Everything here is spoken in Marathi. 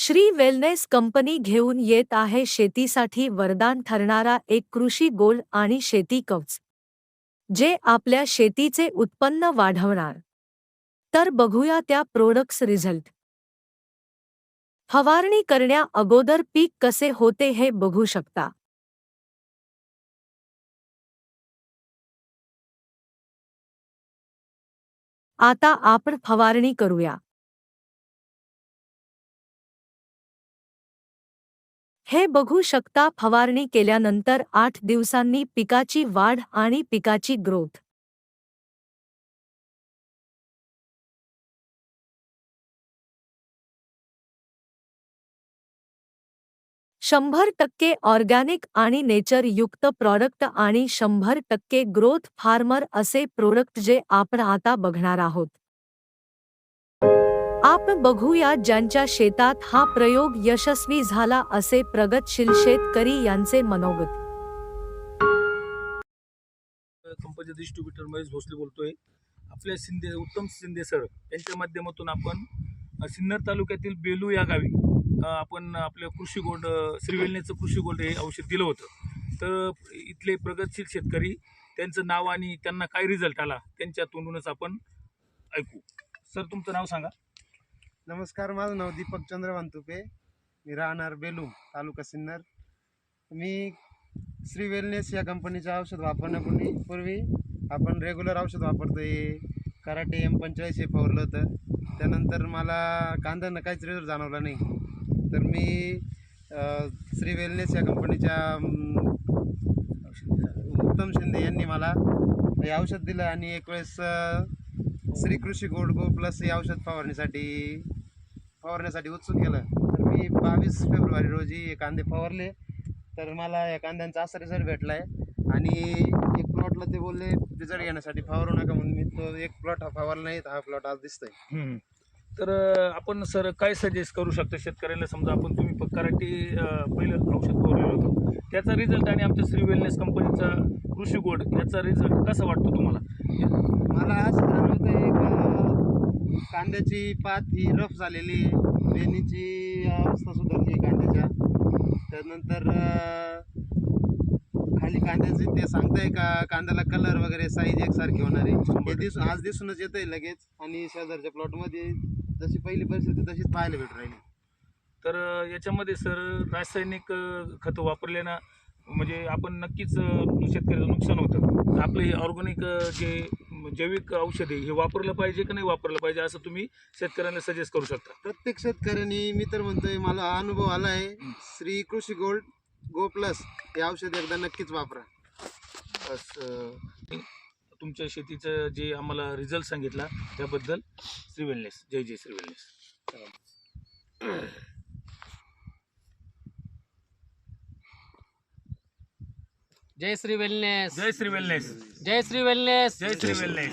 श्री वेलनेस कंपनी घेऊन येत आहे शेतीसाठी वरदान ठरणारा एक कृषी गोल आणि शेती कवच जे आपल्या शेतीचे उत्पन्न वाढवणार. तर बघूया त्या प्रोडक्ट्स रिझल्ट. फवारणी करण्या अगोदर पीक कसे होते हे बघू शकता. आता आपण फवारणी करूया. हे बघू शकता फवारणी केल्यानंतर आठ दिवसांनी पिकाची वाढ आणि पिकाची ग्रोथ. शंभर टक्के ऑर्गॅनिक आणि नेचर युक्त प्रॉडक्ट आणि शंभर टक्के ग्रोथ फार्मर असे प्रोडक्ट जे आपण आता बघणार आहोत. आपण बघूया ज्यांच्या शेतात हा प्रयोग यशस्वी झाला असे प्रगतशील शेतकरी यांचे मनोगत. कंपनीचे डिस्ट्रीब्युटर महेश भोसले बोलतोय. आपल्या शिंदे उत्तम शिंदे सर यांच्या माध्यमातून आपण सिन्नर तालुक्यातील बेलू या गावी आपण आपलं कृषी गोल्ड श्रीवेलनेचं कृषी गोल्ड हे औषध दिलं होतं. तर इथले प्रगतशील शेतकरी त्यांचं नाव आणि त्यांना काय रिझल्ट आला त्यांच्या तोंडूनच आपण ऐकू. सर तुमचं नाव सांगा. नमस्कार माझं नाव दीपक चंद्रवान तुपे मी राहणार बेलूम तालुका सिन्नर. मी श्री वेलनेस या कंपनीचं औषध वापरण्यापूर्वी पूर्वी आपण रेग्युलर औषध वापरतो आहे कराटे एम पंचेचाळीस हे फवारलं होतं. त्यानंतर मला कांद्यांना काहीच रिझल्ट जाणवला नाही. तर मी श्री वेलनेस या कंपनीच्या उत्तम शिंदे यांनी मला हे औषध दिलं आणि एक वेळेस श्री कृषी गोल्ड गो प्लस हे औषध फवारणीसाठी फवारण्यासाठी उत्सुक केलं. तर मी बावीस फेब्रुवारी रोजी हे कांदे फवारले. तर मला या कांद्यांचा असा रिझल्ट भेटला आहे आणि एक प्लॉटला ते बोलले रिझल्ट घेण्यासाठी फवारू नका म्हणून मी तो एक प्लॉट हा फवारला नाही हा प्लॉट आज दिसतोय. तर आपण सर काय सजेस्ट करू शकतो शेतकऱ्याला समजा आपण तुम्ही कराटे पहिलं औषध फवारलेलं होतं. त्याचा रिझल्ट आणि आमच्या श्री वेलनेस कंपनीचा कृषी गोड याचा रिझल्ट कसा वाटतो तुम्हाला? मला असं जाणवतंय का कांद्याची पात ही रफ झालेली आहे. वेणीची अवस्था सुधारली आहे कांद्याच्या. त्यानंतर खाली कांद्याचे ते सांगताय का कांद्याला कलर वगैरे साईज एकसारखी होणार आहे. हे दिसून आज दिसूनच येतंय लगेच. आणि शेजारच्या प्लॉटमध्ये जशी पहिली परिस्थिती तशीच पाहायला भेट राहिली. तर याच्यामध्ये सर रासायनिक खतं वापरल्यानं म्हणजे आपण नक्कीच अ, शेतकऱ्याचं नुकसान होतं. आपलं हे ऑर्गॅनिक जे जैविक औषध हे वापरलं पाहिजे की नाही वापरलं पाहिजे असं तुम्ही शेतकऱ्यांना सजेस्ट करू शकता. प्रत्येक शेतकऱ्यांनी मी तर म्हणतोय मला हा अनुभव आला आहे. श्री कृषी गोल्ड गो प्लस हे औषध एकदा नक्कीच वापरा. बस तुमच्या शेतीचं जे आम्हाला रिझल्ट सांगितला त्याबद्दल श्री वेलनेस जय जय श्री वेलनेस जय श्री वेलनेस जय श्री वेलनेस जय श्री वेलनेस जय श्री वेलनेस